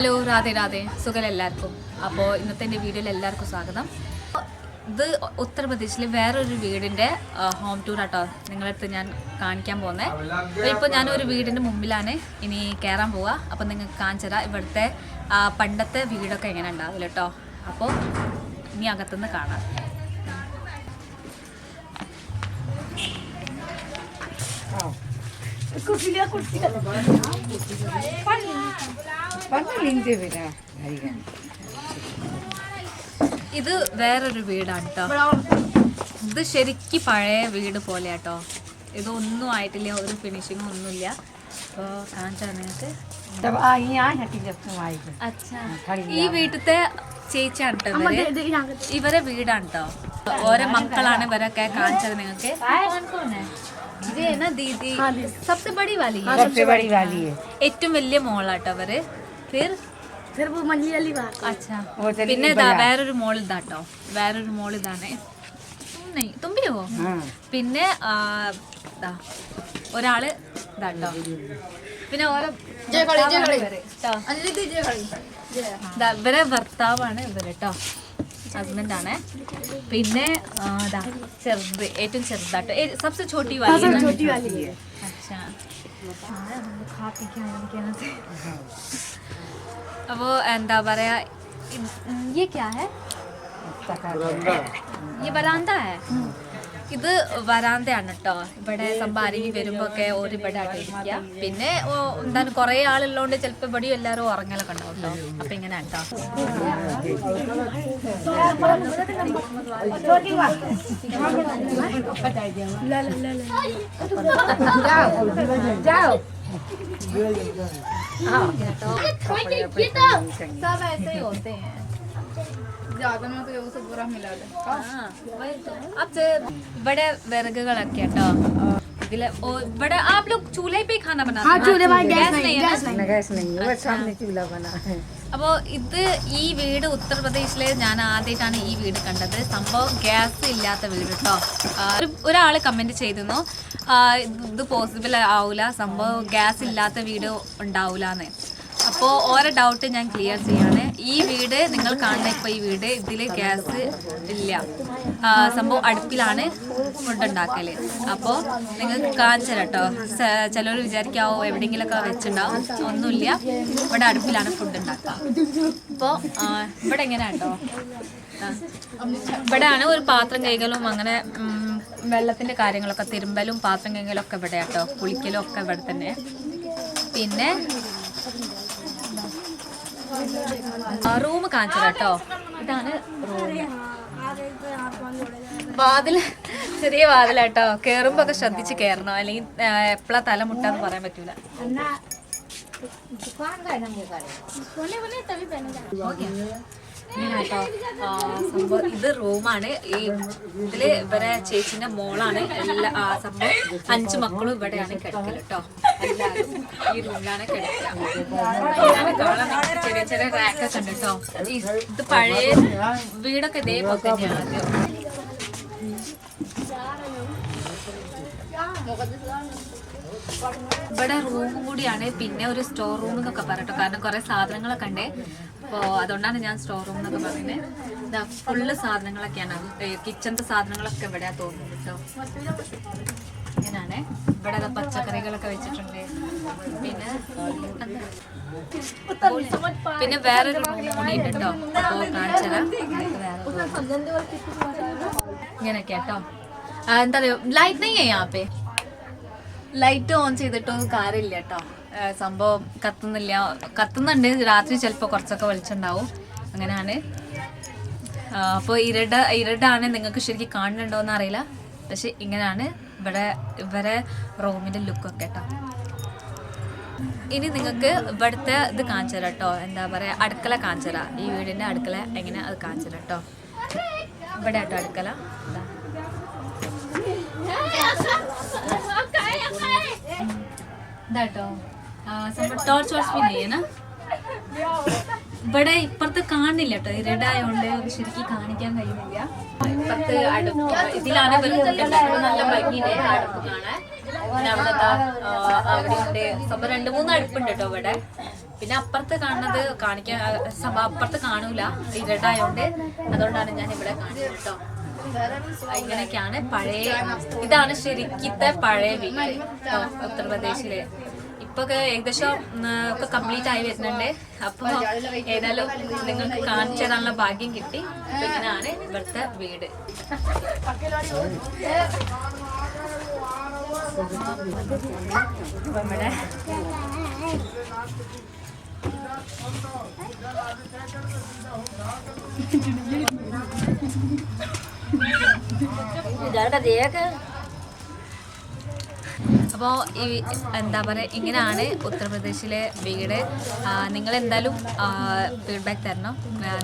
Hello Radhe Radhe. സുഖം എല്ലാവർക്കും? അപ്പോൾ ഇന്നത്തെ എന്റെ വീഡിയോയിൽ എല്ലാവർക്കും സ്വാഗതം. ഇത് ഉത്തർപ്രദേശിലെ വേറൊരു വീടിന്റെ ഹോം ടൂർ ആട്ടോ. നിങ്ങളടുത്ത് ഞാൻ കാണിക്കാൻ പോകുന്നത് അപ്പോൾ ഇപ്പോൾ ഞാനൊരു വീടിന്റെ മുമ്പിലാണ് ഇനി കയറാൻ പോവുക അപ്പോൾ നിങ്ങൾക്ക് കാണിച്ചു തരാം. ഇവിടുത്തെ പണ്ടത്തെ വീടൊക്കെ എങ്ങനെ ഉണ്ടാവില്ല കേട്ടോ അപ്പോൾ ഇനി അകത്തുനിന്ന് കാണാം. verá? Arigan. ഇത് വേറൊരു വീടാണ് കേട്ടോ ഇത് ശരിക്ക് പഴയ വീട് പോലെ കേട്ടോ ഇതൊന്നും ആയിട്ടില്ല ഒരു ഫിനിഷിങ് ഒന്നുമില്ല. അപ്പോ കാണിച്ചാ നിങ്ങൾക്ക്. ഈ വീട്ടിലത്തെ ചേച്ചിയാണ് ഇവരെ. വീടാണ് കേട്ടോ ഓരോ മക്കളാണ് ഇവരൊക്കെ കാണിച്ചത് നിങ്ങൾക്ക്. ഇത് ദീദി? Sabse buddy Valley. ഏറ്റവും വലിയ മോളാട്ടോ അവർ ഫിർ फिर वो मंजली वाली बात അച്ഛാ वो चली പിന്നെ ഇതാ വേറൊരു മോൾ ഇതാട്ടോ വേറൊരു മോൾ ഇതാണ് നെയ് തുമ്പിയോ हाँ പിന്നെ ആ, ദാ, ഒരാള് ഇതാട്ടോ പിന്നെ ഓരോ ഭർത്താവാണ് ഇവര് ട്ടോ. ദാ, ഇവരെ ഭർത്താവാണ് ഇവര് കേട്ടോ ഹസ്ബൻഡ് ആണ് പിന്നെ ആ, ദാ ചെറുത് ഏറ്റവും ചെറുതാട്ടോ ഏ, സബ്സെ छोटी वाली है ना? छोटी वाली है अच्छा ആ, നമ്മള് കാപ്പിക്കാൻ എനിക്കത് അപ്പോ എന്താ പറയാ ഇത്- അപ്പോൾ എന്താ പറയുക ഈ ക്യാ ഹെ? ഈ വരാന്ത ഇത് വരാന്തയാണ് കേട്ടോ ഇവിടെ സംഭാരിക്ക് വരുമ്പോൾ ഒക്കെ ഒരു ഇവിടെ അടിക്കുക പിന്നെ എന്താണ് കുറേ ആളുള്ളതുകൊണ്ട് ചിലപ്പോൾ ഇവിടെ എല്ലാവരും ഉറങ്ങലൊക്കെ ഉണ്ടാവും കേട്ടോ അപ്പം ഇങ്ങനെ കേട്ടോ ജാ सब ऐसे ही होते हैं हाँ, वही तो। अब से ഇവിടെ വിറകുകളൊക്കെ കേട്ടോ ഇതില് ഓ, ഇവിടെ आप लोग चूल्हे पे ही खाना बनाते हाँ हैं चूल्हे भाई गैस गैस नहीं है ना? गैस नहीं गैस नहीं है वो सामने चूल्हा बना है അപ്പോൾ ഇത് ഈ വീട് ഉത്തർപ്രദേശിലെ ഞാൻ ആദ്യമായിട്ടാണ് ഈ വീട് കണ്ടത് സംഭവം ഗ്യാസ് ഇല്ലാത്ത വീട് കേട്ടോ ഒരാൾ കമൻറ്റ് ചെയ്തിരുന്നു ആ, ഇത് ഇത് പോസിബിൾ ആവില്ല സംഭവം ഗ്യാസ് ഇല്ലാത്ത വീട് ഉണ്ടാവില്ല എന്ന് അപ്പോൾ ഓരോ ഡൗട്ട് ഞാൻ ക്ലിയർ ചെയ്യാണ് ഈ വീട് നിങ്ങൾ കാണുന്ന ഇപ്പോൾ ഈ വീട് ഇതിൽ ഗ്യാസ് ഇല്ല. സംഭവം അടുപ്പിലാണ് ഫുഡ് ഉണ്ടാക്കൽ അപ്പോൾ നിങ്ങൾക്ക് കാണിച്ചു കേട്ടോ ചിലർ വിചാരിക്കാവോ എവിടെയെങ്കിലുമൊക്കെ വെച്ചിട്ടുണ്ടാവും. ഒന്നുമില്ല. ഇവിടെ അടുപ്പിലാണ് ഫുഡ് ഉണ്ടാക്കുക അപ്പോൾ ഇവിടെ എങ്ങനെയാ കേട്ടോ ഇവിടെയാണ് ഒരു പാത്രം കൈകളും അങ്ങനെ വെള്ളത്തിന്റെ കാര്യങ്ങളൊക്കെ തിരുമ്പലും പാത്രം കൈകളൊക്കെ ഇവിടെ കേട്ടോ കുളിക്കലും ഒക്കെ ഇവിടെ തന്നെ. പിന്നെ റൂം കാണിച്ചത് കേട്ടോ ഇതാണ് റൂം വാതില് ചെറിയ വാതിലാട്ടോ കേറുമ്പോ ഒക്കെ ശ്രദ്ധിച്ച് കേറണം അല്ലെങ്കിൽ എപ്പോഴാ തല മുട്ടാന്ന് പറയാൻ പറ്റൂല सोने बने तभी पहने जाते ഇങ്ങനെ കേട്ടോ സംഭവം ഇത് റൂമാണ്. ഈ ഇതിൽ ഇവരെ ചേച്ചിന്റെ മോളാണ്. എല്ലാ സംഭവം അഞ്ചു മക്കളും ഇവിടെയാണ് കിടക്കൽ കേട്ടോ എല്ലാവരും ഈ റൂമിലാണ് കിടക്കുക. കാണാൻ ചെറിയ ചെറിയ റാക്കൊക്കെ ഉണ്ട് കേട്ടോ ഇത് പഴയ വീടൊക്കെ ഇതേപോലെ തന്നെയാണ്. ആദ്യം ഇവിടെ റൂം കൂടിയാണ്. പിന്നെ ഒരു സ്റ്റോർ റൂം എന്നൊക്കെ പറയട്ടോ. കാരണം കുറെ സാധനങ്ങളൊക്കെ ഉണ്ട്. അപ്പോൾ അതുകൊണ്ടാണ് ഞാൻ സ്റ്റോർ റൂം എന്നൊക്കെ പറയുന്നത് ഇതാ ഫുള്ള് സാധനങ്ങളൊക്കെയാണ്. കിച്ചന്റെ സാധനങ്ങളൊക്കെ ഇവിടെ തോന്നുന്നത് കേട്ടോ. ഇങ്ങനെയാണ് ഇവിടെ പച്ചക്കറികളൊക്കെ വെച്ചിട്ടുണ്ട്. പിന്നെ? പിന്നെ വേറൊരു കേട്ടോ. അപ്പോൾ കാണിച്ചതാ. ഇങ്ങനെ കേട്ടോ. എന്താ പറയുക ലൈറ്റ് നെയ്യേ യാപ്പേ ലൈറ്റ് ഓൺ ചെയ്തിട്ടൊന്നും കാര്യമില്ല കേട്ടോ. സംഭവം കത്തുന്നില്ല. കത്തുന്നുണ്ട്. രാത്രി ചിലപ്പോൾ കുറച്ചൊക്കെ വെളിച്ചുണ്ടാവും. അങ്ങനെയാണ്. അപ്പോൾ ഇരട ഇരടാണ് നിങ്ങൾക്ക് ശരിക്കും കാണുന്നുണ്ടോയെന്ന് അറിയില്ല. പക്ഷെ ഇങ്ങനെയാണ്. ഇവിടെ ഇവരെ റൂമിന്റെ ലുക്കൊക്കെ കേട്ടോ ഇനി നിങ്ങൾക്ക് ഇവിടുത്തെ ഇത് കാണിച്ചു തരാം കേട്ടോ എന്താ പറയുക അടുക്കള കാണിച്ചു തരാം ഈ വീടിന്റെ അടുക്കള എങ്ങനെ അത് കാണിച്ചു തരാം കേട്ടോ ഇവിടെ കേട്ടോ അടുക്കള. ഇതാ. ഇതാട്ടോ ടോർച്ച് വാഷ് പിന്നെ ഇവിടെ ഇപ്പുറത്ത് കാണില്ല കേട്ടോ ഇരടായോണ്ട് ശരിക്കും കാണിക്കാൻ കഴിയുന്നില്ല. അടുപ്പ് പിന്നെ രണ്ട് മൂന്ന് അടുപ്പുണ്ട് കേട്ടോ ഇവിടെ. പിന്നെ അപ്പുറത്ത് കാണുന്നത് കാണിക്കാൻ ആ, സംഭവം അപ്പുറത്ത് കാണൂല. ഇരുട്ടായോണ്ട് അതുകൊണ്ടാണ് ഞാൻ ഇവിടെ കാണുന്നത് കേട്ടോ ഇങ്ങനെയൊക്കെയാണ് പഴയ ഇതാണ് ശരിക്കത്തെ പഴയ വീട് ഉത്തർപ്രദേശിലെ. ഒക്കെ ഏകദേശം ഒക്കെ കംപ്ലീറ്റ് ആയി വരുന്നുണ്ട്. അപ്പൊ ഏതായാലും നിങ്ങൾക്ക് കാണിച്ചു തരാനുള്ള ഭാഗ്യം കിട്ടി. അപ്പൊ ഇങ്ങനെയാണ് ഇവിടുത്തെ വീട്. അപ്പൊ ഇവിടെ അപ്പോൾ ഈ എന്താ പറയുക ഇങ്ങനെയാണ് ഉത്തർപ്രദേശിലെ വീട് നിങ്ങൾ എന്തായാലും ഫീഡ്ബാക്ക് തരണം.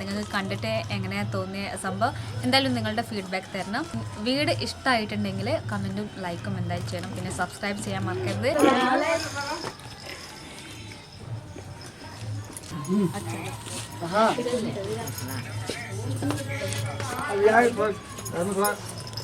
നിങ്ങൾക്ക് കണ്ടിട്ട് എങ്ങനെയാണ് തോന്നിയ സംഭവം. എന്തായാലും നിങ്ങളുടെ ഫീഡ്ബാക്ക് തരണം. വീട് ഇഷ്ടമായിട്ടുണ്ടെങ്കിൽ കമന്റും ലൈക്കും എന്തായാലും ചെയ്യണം. പിന്നെ സബ്സ്ക്രൈബ് ചെയ്യാൻ മറക്കരുത്.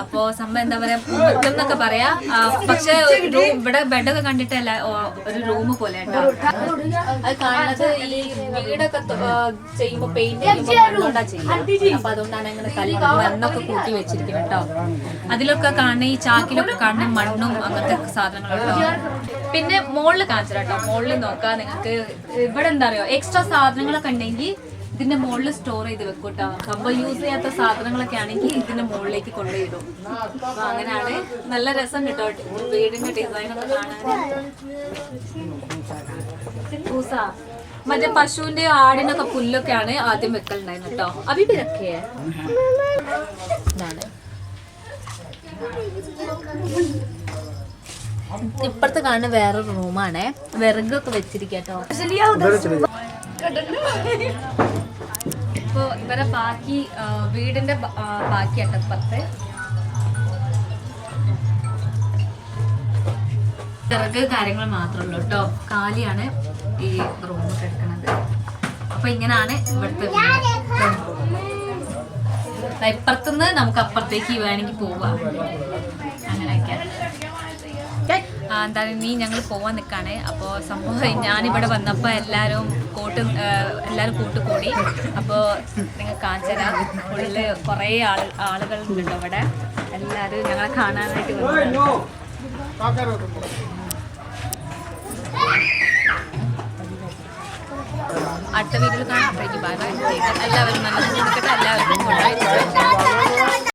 അപ്പോ സംഭവം എന്താ പറയാ മുറ്റം എന്നൊക്കെ പറയാ. പക്ഷെ room- ഇവിടെ ബെഡൊക്കെ കണ്ടിട്ടല്ല ഒരു റൂം പോലെ അത് കാണുന്നത് ഈ വീടൊക്കെ ചെയ്യുമ്പോ പെയിന്റ് ചെയ്യും അപ്പൊ അതുകൊണ്ടാണ് അങ്ങനെ കല്ല് മണ്ണൊക്കെ കൂട്ടി വെച്ചിരിക്കുന്നത് കേട്ടോ. അതിലൊക്കെ കാണുന്ന ഈ ചാക്കിലൊക്കെ കാണുന്ന മണ്ണും അങ്ങനത്തെ സാധനങ്ങളൊക്കെ പിന്നെ മുകളിൽ കാണിച്ചു കേട്ടോ. മുകളിൽ നോക്കാം നിങ്ങൾക്ക്. ഇവിടെ എന്താ അറിയോ? എക്സ്ട്രാ സാധനങ്ങളൊക്കെ ഉണ്ടെങ്കിൽ ഇതിന്റെ മുകളിൽ സ്റ്റോർ ചെയ്ത് വെക്കൂട്ടോ. അപ്പൊ യൂസ് ചെയ്യാത്ത സാധനങ്ങളൊക്കെ ആണെങ്കിൽ ഇതിന്റെ മുകളിലേക്ക് കൊണ്ടുപോയിടും അപ്പൊ അങ്ങനെയാണ്. നല്ല രസം കിട്ടോ. വീടിന്റെ ഡിസൈനൊക്കെ മറ്റേ പശുവിന്റെ ആടിനൊക്കെ പുല്ലൊക്കെയാണ് ആദ്യം വെക്കലുണ്ടായിരുന്നു കേട്ടോ. അഭിപിരക്കെ ഇതാണ്. ഇപ്പുറത്ത് കാണുന്ന വേറൊരു റൂമാണേ വിറകൊക്കെ വെച്ചിരിക്കട്ടോ. ഇപ്പൊ ഇവരെ ബാക്കി വീടിന്റെ ബാക്കി അട്ടപ്പുറത്ത് വിറക് കാര്യങ്ങൾ മാത്രമേ ഉള്ളൂ കേട്ടോ. കാലിയാണ് ഈ റൂം കിടക്കുന്നത് അപ്പൊ ഇങ്ങനാണ് ഇവിടുത്തെ വീട്. ഇപ്പുറത്തുനിന്ന് നമുക്ക് അപ്പുറത്തേക്ക് വേണമെങ്കിൽ പോവാം. അങ്ങനെയൊക്കെ. എന്താണ് നീ ഞങ്ങൾ പോവാൻ നിൽക്കാണ് അപ്പോൾ സംഭവം ഞാനിവിടെ വന്നപ്പോൾ എല്ലാവരും കൂട്ട് എല്ലാവരും കൂട്ട് കൂടി അപ്പോൾ നിങ്ങൾ കാഞ്ചന ഉള്ളിൽ കുറേ ആൾ ആളുകൾ ഉണ്ട് ഇവിടെ. എല്ലാവരും ഞങ്ങളെ കാണാനായിട്ട് അടുത്ത വീട്ടിൽ കാണാം. ബൈ എല്ലാവരും നല്ല നിൽക്കട്ടെ എല്ലാവർക്കും